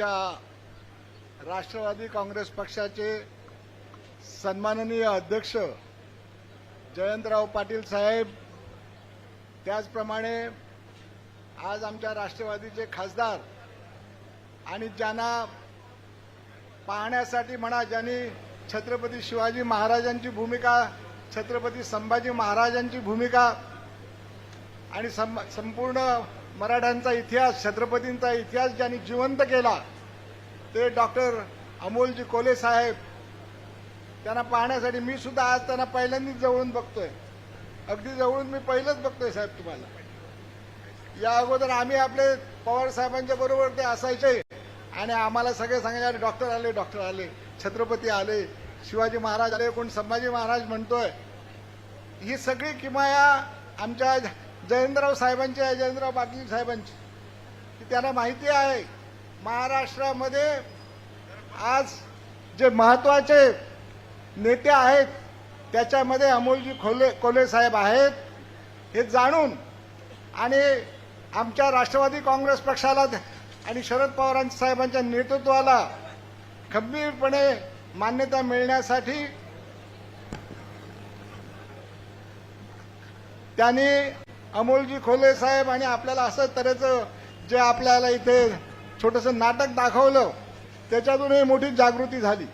आमच्या राष्ट्रवादी काँग्रेस पक्षाचे सन्माननीय अध्यक्ष जयंतराव पाटील साहेब त्याचप्रमाणे आज आमच्या राष्ट्रवादीचे खासदार आणि ज्यांना पाहण्यासाठी म्हणा ज्यांनी छत्रपती शिवाजी महाराजांची भूमिका छत्रपती संभाजी महाराजांची भूमिका आणि सं- संपूर्ण मराठ्यांचा इतिहास छत्रपतींचा इतिहास ज्यांनी जिवंत केला ते डॉक्टर अमोलजी कोले साहेब त्यांना पाहण्यासाठी मी सुद्धा आज त्यांना पहिल्यांदाच जवळून बघतोय. अगदी जवळून मी पहिलंच बघतोय साहेब तुम्हाला. या अगोदर आम्ही आपले पवार साहेबांच्या बरोबर ते असायचे आणि आम्हाला सगळे सांगायचे डॉक्टर आले डॉक्टर आले छत्रपती आले शिवाजी महाराज आले कोण संभाजी महाराज म्हणतोय. ही सगळी किमाया आमच्या जयंतराव साहेबांची आहे जयंतराव पाटील साहेबांची. त्यांना माहिती आहे. महाराष्ट्रामध्ये आज जे महत्त्वाचे नेते आहेत त्याच्यामध्ये अमोलजी खोले कोले साहेब आहेत हे जाणून आणि आमच्या राष्ट्रवादी काँग्रेस पक्षाला आणि शरद पवार साहेबांच्या नेतृत्वाला खंबीरपणे मान्यता मिळण्यासाठी त्यांनी अमोलजी खोले साहेब आणि आपल्याला असं तऱ्हेचं जे आपल्याला इथे छोटंसं नाटक दाखवलं त्याच्यातूनही मोठी जागृती झाली.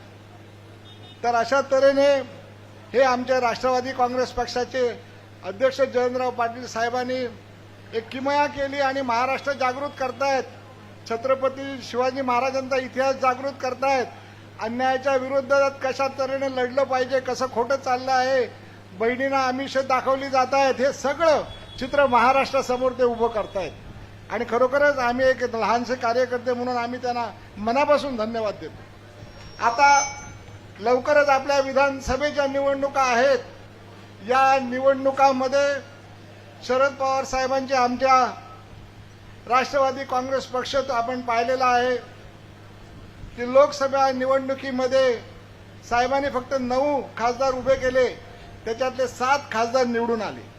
तर अशा तऱ्हेने हे आमच्या राष्ट्रवादी काँग्रेस पक्षाचे अध्यक्ष जयंतराव पाटील साहेबांनी एक किमया केली आणि महाराष्ट्र जागृत करतायत. छत्रपती शिवाजी महाराजांचा इतिहास जागृत करतायत. अन्यायाच्या विरोधात कशा तऱ्हेने लढलं पाहिजे कसं खोटं चाललं आहे बहिणींना आमिष दाखवली जात आहेत हे सगळं चित्र महाराष्ट्रासमोर ते उभं करतायत. आणि खरोखरच आम्ही एक लहानसे कार्यकर्ते म्हणून आम्ही त्यांना मनापासून धन्यवाद देतो. आता लवकरच आपल्या विधानसभेच्या निवडणुका आहेत. या निवडणुकामध्ये शरद पवार साहेबांचे आमच्या राष्ट्रवादी काँग्रेस पक्ष आपण पाहिलेला आहे. की लोकसभा निवडणुकीमध्ये साहेबांनी फक्त नऊ खासदार उभे केले. त्याच्यातले सात खासदार निवडून आले.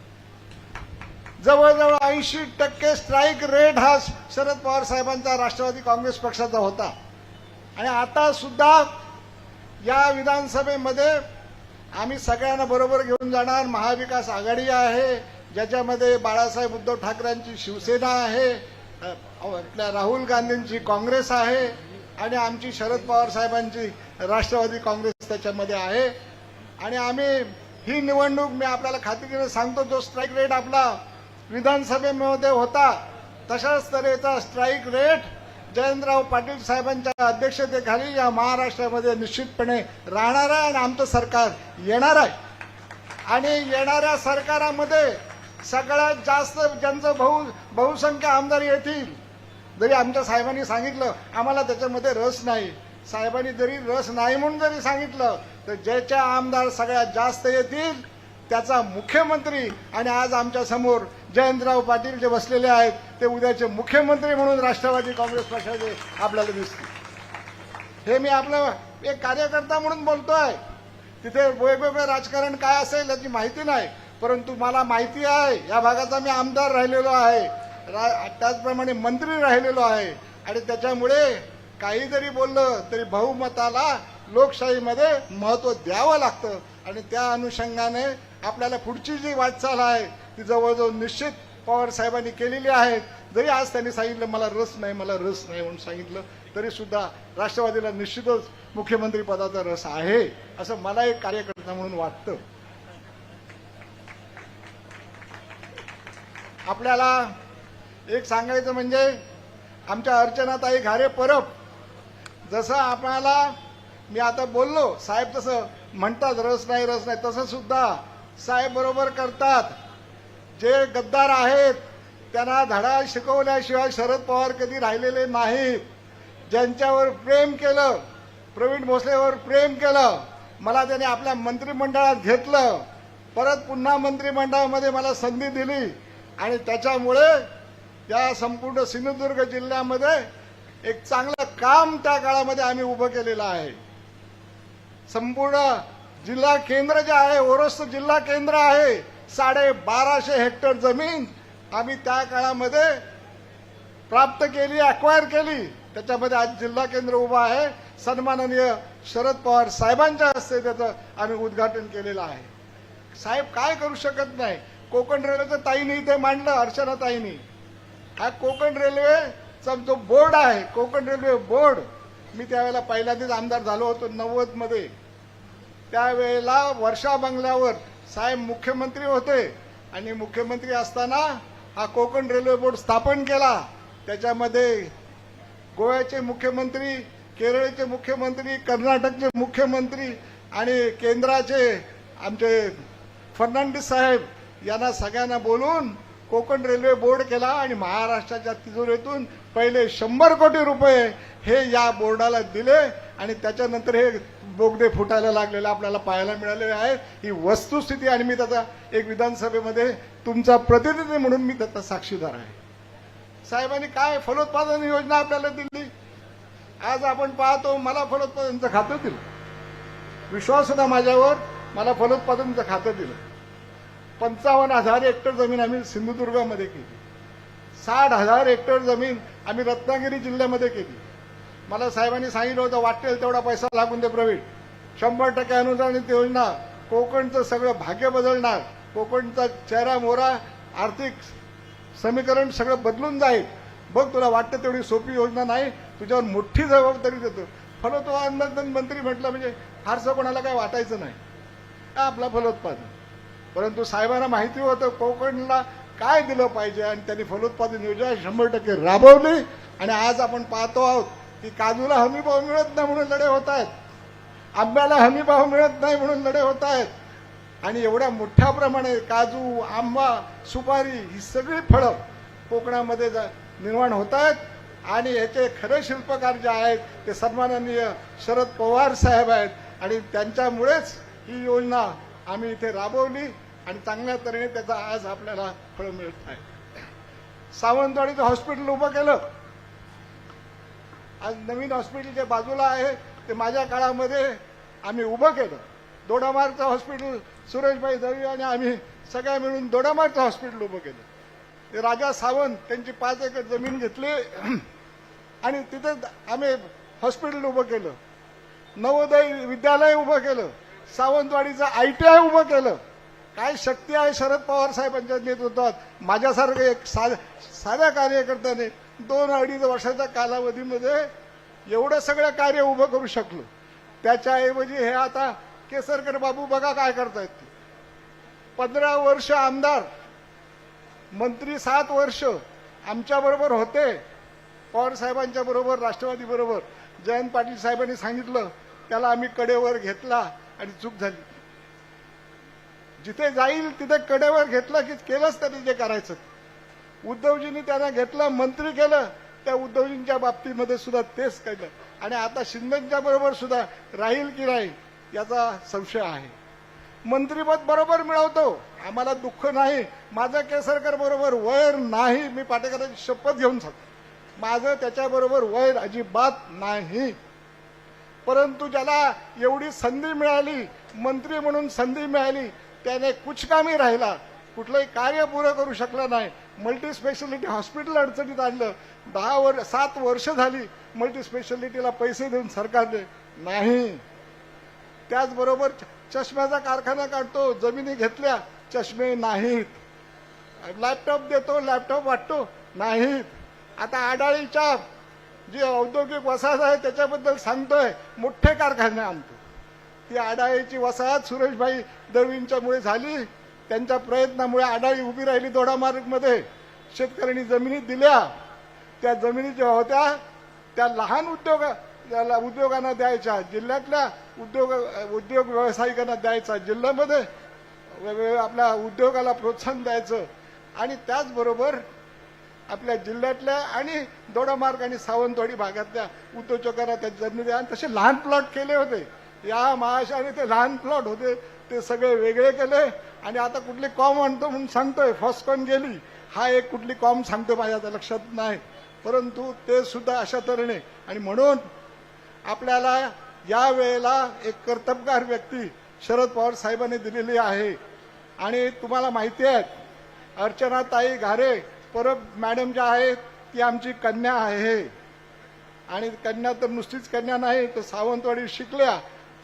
जवळजवळ ऐंशी टक्के स्ट्राईक रेट हा शरद पवार साहेबांचा राष्ट्रवादी काँग्रेस पक्षाचा होता. आणि आता सुद्धा या विधानसभेमध्ये आम्ही सगळ्यांना बरोबर घेऊन जाणार. महाविकास आघाडी आहे ज्याच्यामध्ये बाळासाहेब उद्धव ठाकरेंची शिवसेना आहे आपल्या राहुल गांधींची काँग्रेस आहे आणि आमची शरद पवार साहेबांची राष्ट्रवादी काँग्रेस त्याच्यामध्ये आहे. आणि आम्ही ही निवडणूक मी आपल्याला खात्रीने सांगतो जो स्ट्राईक रेट आपला विधानसभेमध्ये होता. तशाच तऱ्हेचा स्ट्राईक रेट जयंतराव पाटील साहेबांच्या अध्यक्षतेखाली या महाराष्ट्रामध्ये निश्चितपणे राहणार आहे आणि आमचं सरकार येणार आहे. आणि येणाऱ्या सरकारामध्ये सगळ्यात जास्त ज्यांचं बहु बहुसंख्य आमदार येतील. जरी आमच्या साहेबांनी सांगितलं आम्हाला त्याच्यामध्ये रस नाही. साहेबांनी जरी रस नाही म्हणून जरी सांगितलं तर ज्याच्या आमदार सगळ्यात जास्त येतील त्याचा मुख्यमंत्री आणि आज आमच्यासमोर जयंतराव पाटील जे बसलेले आहेत ते उद्याचे मुख्यमंत्री म्हणून राष्ट्रवादी काँग्रेस पक्षाचे आपल्याला दिसतील. हे मी आपलं एक कार्यकर्ता म्हणून बोलतोय. तिथे वेगवेगळं राजकारण काय असेल याची माहिती नाही परंतु मला माहिती आहे या भागाचा मी आमदार राहिलेलो आहे. रा- त्याचप्रमाणे मंत्री राहिलेलो आहे. आणि त्याच्यामुळे काही जरी बोललं तरी बहुमताला लोकशाहीमध्ये महत्त्व द्यावं लागतं. आणि त्या अनुषंगाने आपल्याला पुढची जी वाटचाल आहे ती जवळजवळ निश्चित पवार साहेबांनी केलेली आहेत जरी आज त्यांनी सांगितलं मला रस नाही मला रस नाही म्हणून सांगितलं तरी सुद्धा राष्ट्रवादीला निश्चितच मुख्यमंत्री पदाचा रस आहे असं मला एक कार्यकर्ता म्हणून वाटतं. आपल्याला एक सांगायचं म्हणजे आमच्या अर्चनाताई घारे परब. जसं आपल्याला मी आता बोललो साहेब तसं म्हणतात रस नाही रस नाही. तसं सुद्धा साहेब बरोबर करतात. जे गद्दार आहेत त्यांना धडा शिकवल्याशिवाय शरद पवार कधी राहिलेले नाहीत ज्यांच्यावर प्रेम केलं प्रवीण भोसलेवर प्रेम केलं मला त्याने आपल्या मंत्रिमंडळात घेतलं. परत पुन्हा मंत्रिमंडळामध्ये मला संधी दिली. आणि त्याच्यामुळे या संपूर्ण सिंधुदुर्ग जिल्ह्यामध्ये एक चांगलं काम त्या काळामध्ये आम्ही उभं केलेलं आहे. संपूर्ण जिल्हा केंद्र जे आहे ओरस्त जिल्हा केंद्र आहे साडे बाराशे हेक्टर जमीन आम्ही त्या काळामध्ये प्राप्त केली अक्वायर केली. त्याच्यामध्ये आज जिल्हा केंद्र उभं आहे. सन्माननीय शरद पवार साहेबांच्या हस्ते त्याचं आम्ही उद्घाटन केलेलं आहे. साहेब काय करू शकत नाही. कोकण रेल्वेचं ताईनी ते मांडलं अर्चना ताईनी. हा कोकण रेल्वेचा जो बोर्ड आहे कोकण रेल्वे बोर्ड मी त्यावेळेला पहिल्यांदाच आमदार झालो होतो नव्वदमध्ये. त्यावेळेला वर्षा बंगल्यावर साहेब मुख्यमंत्री होते आणि मुख्यमंत्री असताना हा कोकण रेल्वे बोर्ड स्थापन केला. त्याच्यामध्ये गोव्याचे मुख्यमंत्री केरळचे मुख्यमंत्री कर्नाटकचे मुख्यमंत्री आणि केंद्राचे आमचे फर्नांडिस साहेब यांना सगळ्यांना बोलून कोकण रेल्वे बोर्ड केला आणि महाराष्ट्राच्या तिजोरीतून पहिले शंभर कोटी रुपये हे या बोर्डाला दिले आणि त्याच्यानंतर हे बोगदे फुटायला लागलेले आपल्याला पाहायला मिळालेलं आहे. ही वस्तुस्थिती आणि मी त्याचा एक विधानसभेमध्ये तुमचा प्रतिनिधी म्हणून मी त्याचा साक्षीदार आहे. साहेबांनी काय फलोत्पादन योजना आपल्याला दिली? आज आपण पाहतो मला फलोत्पादनचं खातं दिलं. विश्वास होता माझ्यावर मला फलोत्पादनचं खातं दिलं. पंचावन्न हजार हेक्टर जमीन आम्ही सिंधुदुर्गामध्ये केली. साठ हजार हेक्टर जमीन आम्ही रत्नागिरी जिल्ह्यामध्ये केली. मला साहेबांनी सांगितलं होतं वाटेल तेवढा पैसा लागून दे प्रवीण. शंभर टक्के अनुदानित योजना कोकणचं सगळं भाग्य बदलणार कोकणचा चेहरा मोरा आर्थिक समीकरण सगळं बदलून जाईल. बघ तुला वाटतं तेवढी सोपी योजना नाही तुझ्यावर मोठी जबाबदारी देतो. फलोत्पादन मंत्री म्हटलं म्हणजे फारसं कोणाला काय वाटायचं नाही. आपला फलोत्पादन? परंतु साहेबांना माहिती होतं कोकणला काय दिलं पाहिजे आणि त्यांनी फलोत्पादन योजना शंभर टक्के राबवली आणि आज आपण पाहतो आहोत. की काजूला हमी भाव मिळत नाही म्हणून लढे होत आहेत. आंब्याला हमी भाव मिळत नाही म्हणून लढे होत आहेत. आणि एवढ्या मोठ्या प्रमाणे काजू आंबा सुपारी ही सगळी फळं कोकणामध्ये जा- निर्माण होत आहेत. आणि याचे खरे शिल्पकार जे आहेत ते सन्माननीय शरद पवार साहेब आहेत. आणि त्यांच्यामुळेच ही योजना आम्ही इथे राबवली आणि चांगल्या तऱ्हेने त्याचा आज आपल्याला फळ मिळत आहे. सावंतवाडीचं हॉस्पिटल उभं केलं. आज नवीन हॉस्पिटल जे बाजूला आहे ते माझ्या काळामध्ये आम्ही उभं केलं. दोडामार्गचं हॉस्पिटल सुरेशभाई दळवी आणि आम्ही सगळ्या मिळून दोडामार्गचं हॉस्पिटल उभं केलं. ते राजा सावंत त्यांची पाच एकर जमीन घेतली. आणि तिथे आम्ही हॉस्पिटल उभं केलं. नवोदय विद्यालय उभं केलं. सावंतवाडीचं आय टी आय उभं केलं. काय शक्ती आहे शरद पवार साहेबांच्या नेतृत्वात? माझ्यासारखं एक सा साध्या कार्यकर्त्याने दोन अडीच वर्षाच्या कालावधीमध्ये एवढं सगळं कार्य उभं करू शकलो. त्याच्याऐवजी हे आता केसरकर बाबू बघा काय करतायत ते. पंधरा वर्ष आमदार मंत्री सात वर्ष आमच्याबरोबर होते पवार साहेबांच्या बरोबर राष्ट्रवादी बरोबर. जयंत पाटील साहेबांनी सांगितलं त्याला आम्ही कडेवर घेतला आणि चूक झाली. जिथे जाईल तिथे कडेवर घेतलं की केलंच त्यांनी जे करायचं उद्धवजींनी त्यांना घेतलं मंत्री केलं त्या उद्धवजींच्या बाबतीमध्ये सुद्धा तेच केलं. आणि आता शिंदेच्या बरोबर सुद्धा राहील की नाही याचा संशय आहे. मंत्रीपद बरोबर मिळवतो आम्हाला दुःख नाही. माझं केसरकर बरोबर वैर नाही मी पाटेकरांची शपथ घेऊन सांगतो. माझं त्याच्याबरोबर वैर अजिबात नाही. परंतु ज्याला एवढी संधी मिळाली मंत्री म्हणून संधी मिळाली त्याने कुचकामी राहिला कुठलंही कार्य पुरं करू शकला नाही. मल्टी स्पेशालिटी हॉस्पिटल अडचणीत आणलं. दहा वर सात वर्ष झाली मल्टी स्पेशालिटीला पैसे देऊन सरकारने. नाही. त्याचबरोबर चष्म्याचा कारखाना काढतो जमिनी घेतल्या चष्मे नाहीत. लॅपटॉप देतो लॅपटॉप वाटतो नाहीत. आता आडाळीच्या जी औद्योगिक वसाहत आहे त्याच्याबद्दल सांगतोय मोठे कारखाने आणतो. ती आडाळीची वसाहत सुरेशभाई दळवींच्यामुळे झाली. त्यांच्या प्रयत्नामुळे आडाळी उभी राहिली दोडामार्गमध्ये शेतकऱ्यांनी जमिनी दिल्या. त्या जमिनी ज्या होत्या त्या लहान उद्योग उद्योगांना द्यायच्या जिल्ह्यातल्या उद्योग उद्योग व्यावसायिकांना द्यायचा जिल्ह्यामध्ये वेगवेगळ्या आपल्या उद्योगाला प्रोत्साहन द्यायचं. आणि त्याचबरोबर आपल्या जिल्ह्यातल्या आणि दोडामार्ग आणि सावंतवाडी भागातल्या उद्योजकांना त्या जमिनी द्या. आणि तसे लहान प्लॉट केले होते. या महाशाने ते लहान प्लॉट होते ते सगळे वेगळे केले. आणि आता कुठली कॉम आणतो म्हणून सांगतोय फॉस्कॉन गेली. हा एक कुठली कॉम सांगतो माझ्या आता लक्षात नाही. परंतु ते सुद्धा अशा तऱ्हेने. आणि म्हणून आपल्याला या वेळेला एक कर्तबगार व्यक्ती शरद पवार साहेबांनी दिलेली आहे. आणि तुम्हाला माहिती आहे अर्चना ताई घारे परब मॅडम ज्या आहेत ती आमची कन्या आहे. आणि कन्या तर नुसतीच कन्या नाही तर सावंतवाडी शिकल्या.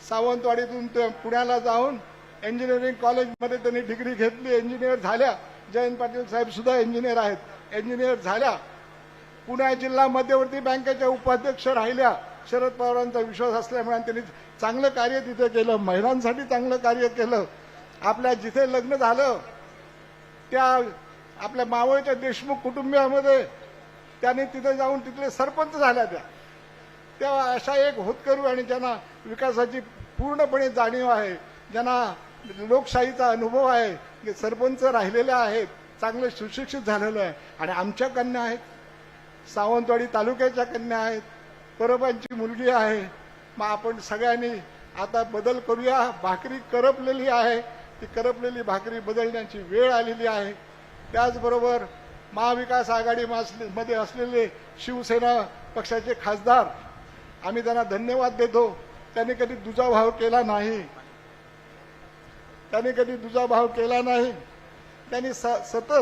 सावंतवाडीतून ते पुण्याला जाऊन इंजिनिअरिंग कॉलेजमध्ये त्यांनी डिग्री घेतली. इंजिनियर झाल्या. जयंत पाटील साहेब सुद्धा इंजिनियर आहेत. इंजिनियर झाल्या. पुणे जिल्हा मध्यवर्ती बँकेच्या उपाध्यक्ष राहिल्या. शरद पवारांचा विश्वास असल्यामुळे त्यांनी चांगलं कार्य तिथे केलं. महिलांसाठी चांगलं कार्य केलं. आपल्या जिथे लग्न झालं त्या आपल्या मावळच्या देशमुख कुटुंबियामध्ये त्यांनी तिथे जाऊन तिथले सरपंच झाल्या त्या. तेव्हा अशा एक होतकरू आणि ज्यांना विकासाची पूर्णपणे जाणीव आहे. ज्यांना लोकशाहीचा अनुभव आहे जे सरपंच राहिलेले आहेत चांगले सुशिक्षित झालेलं आहे. आणि आमच्या कन्या आहेत. सावंतवाडी तालुक्याच्या कन्या आहेत. परबांची मुलगी आहे. मग आपण सगळ्यांनी आता बदल करूया. भाकरी करपलेली आहे. ती करपलेली भाकरी बदलण्याची वेळ आलेली आहे. त्याचबरोबर महाविकास आघाडी मध्ये असलेले शिवसेना पक्षाचे खासदार आम्ही त्यांना धन्यवाद देतो. त्यांनी कधी दुजाभाव केला नाही. त्यांनी कधी दुजाभाव केला नाही. त्यांनी स सतत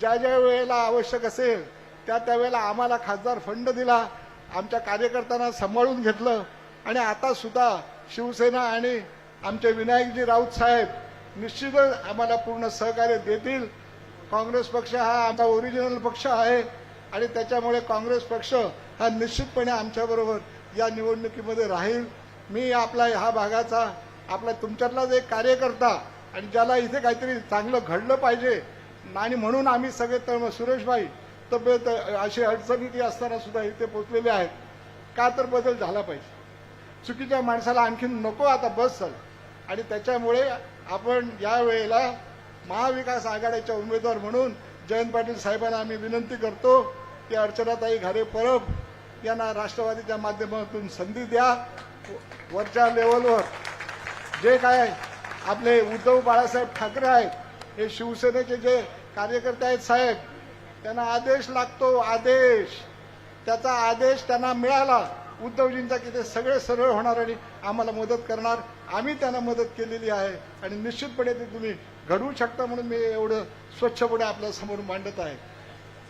ज्या ज्या वेळेला आवश्यक असेल त्या त्यावेळेला आम्हाला खासदार फंड दिला आमच्या कार्यकर्त्यांना सांभाळून घेतलं आणि आता सुद्धा शिवसेना आणि आमचे विनायकजी राऊत साहेब निश्चितच आम्हाला पूर्ण सहकार्य देतील. काँग्रेस पक्ष हा आमचा ओरिजिनल पक्ष आहे आणि त्याच्यामुळे काँग्रेस पक्ष हा निश्चितपणे आमच्याबरोबर या निवडणुकीमध्ये राहील. मी आपला ह्या भागाचा आपला तुमच्यातलाच एक कार्यकर्ता आणि ज्याला इथे काहीतरी चांगलं घडलं पाहिजे आणि म्हणून आम्ही सगळे तर सुरेशभाई तब्येत अशी अडचणीती असताना सुद्धा इथे पोचलेले आहेत. का तर बदल झाला पाहिजे. चुकीच्या माणसाला आणखीन नको आता बस झालं. आणि त्याच्यामुळे आपण या वेळेला महाविकास आघाडीच्या उमेदवार म्हणून जयंत पाटील साहेबांना आम्ही विनंती करतो की अर्चनाताई घारे परब यांना राष्ट्रवादीच्या माध्यमातून संधी द्या. वरच्या लेवलवर जे काय आपले उद्धव बाळासाहेब ठाकरे आहेत हे शिवसेनेचे जे कार्यकर्ते आहेत साहेब त्यांना आदेश लागतो आदेश. त्याचा आदेश त्यांना मिळाला उद्धवजींचा की ते सगळे सरळ होणार आणि आम्हाला मदत करणार. आम्ही त्यांना मदत केलेली आहे आणि निश्चितपणे ते तुम्ही घडवू शकता म्हणून मी एवढं स्वच्छपणे आपल्यासमोर मांडत आहे.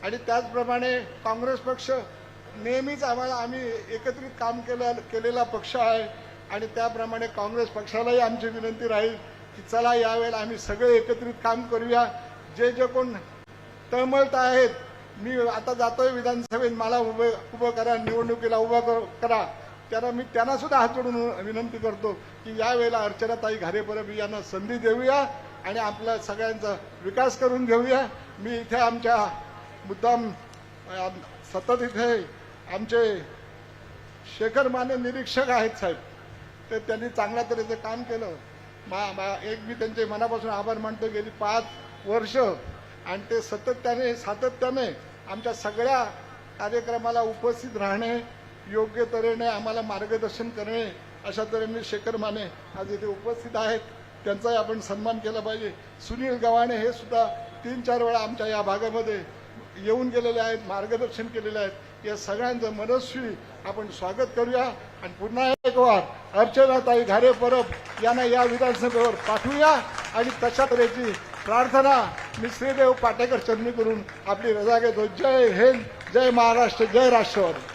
आणि त्याचप्रमाणे काँग्रेस पक्ष नेहमीच आम्हाला आम्ही एकत्रित काम केलं केलेला पक्ष आहे आणि त्याप्रमाणे काँग्रेस पक्षालाही आमची विनंती राहील की चला यावेळेला आम्ही सगळे एकत्रित काम करूया. जे जे कोण तळमळत आहेत मी आता जातोय विधानसभेत मला उभे उभं करा निवडणुकीला उभं करा त्यांना मी त्यांना सुद्धा हात जोडून विनंती करतो की यावेळेला अर्चनाताई घारे परब यांना संधी देऊया आणि आपल्या सगळ्यांचा विकास करून घेऊया. मी इथे आमच्या मुद्दाम सतत इथे आमचे शेखर माने निरीक्षक आहेत साहेब. तर त्यांनी चांगल्या तऱ्हेचं काम केलं. मा मा- एक मी त्यांचे मनापासून आभार मानतो गेली पाच वर्ष. आणि ते सातत्याने सातत्याने आमच्या सगळ्या कार्यक्रमाला उपस्थित राहणे योग्य तऱ्हेने आम्हाला मार्गदर्शन करणे अशा तऱ्हेने शेखर माने आज इथे उपस्थित आहेत. त्यांचाही आपण सन्मान केला पाहिजे. सुनील गव्हाणे हे सुद्धा तीन चार वेळा आमच्या या भागामध्ये येऊन गेलेले आहेत मार्गदर्शन केलेले आहेत. या सगळ्यांचं मनस्वी आपण स्वागत करूया. आणि पुन्हा एक वार अर्चनाताई घारे परब यांना या विधानसभेवर पाठवूया. आणि तशा तऱ्हेची प्रार्थना मी श्रीदेव पाटेकर चरणी करून आपली रजा घेतो. जय हिंद जय महाराष्ट्र जय राष्ट्रवादी.